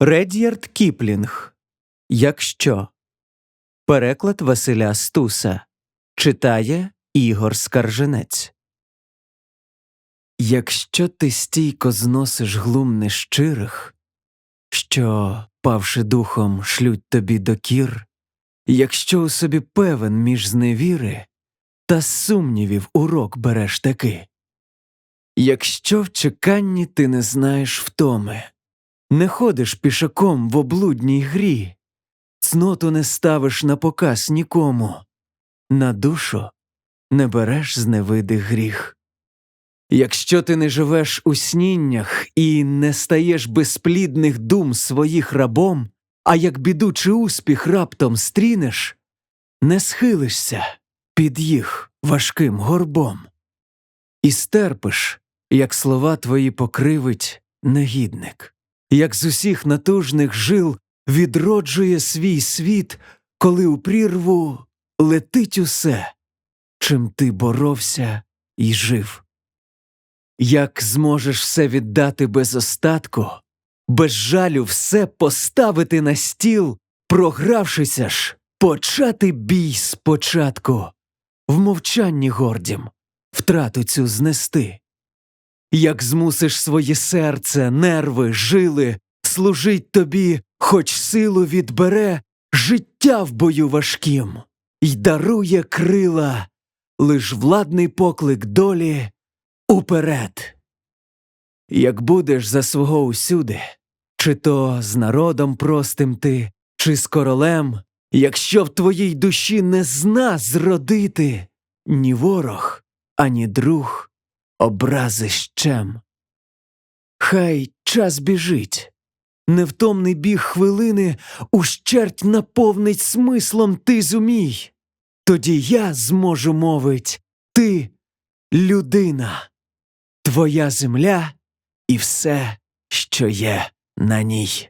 Ред'ярд Кіплінг. Якщо. Переклад Василя Стуса. Читає Ігор Скарженець. Якщо ти стійко зносиш глум нещирих, що, павши духом, шлють тобі докір, якщо у собі певен між зневіри, та сумнівів урок береш таки, якщо в чеканні ти не знаєш втоми, не ходиш пішаком в облудній грі, цноту не ставиш на показ нікому, на душу не береш з гріх. Якщо ти не живеш у сніннях і не стаєш безплідних дум своїх рабом, а як біду чи успіх раптом стрінеш, не схилишся під їх важким горбом, і стерпиш, як слова твої покривить негідник, як з усіх натужних жил відроджує свій світ, коли у прірву летить усе, чим ти боровся і жив. Як зможеш все віддати без остатку, без жалю все поставити на стіл, програвшися ж, почати бій спочатку, в мовчанні гордім, втрату цю знести. Як змусиш своє серце, нерви, жили служить тобі, хоч силу відбере життя в бою важким, й дарує крила, лиш владний поклик долі уперед. Як будеш за свого усюди, чи то з народом простим ти, чи з королем, якщо в твоїй душі не зна зродити ні ворог, ані друг образи щем. Хай час біжить, невтомний біг хвилини ущерть наповнить смислом ти зумій. Тоді я зможу мовить ти людина, твоя земля і все, що є на ній.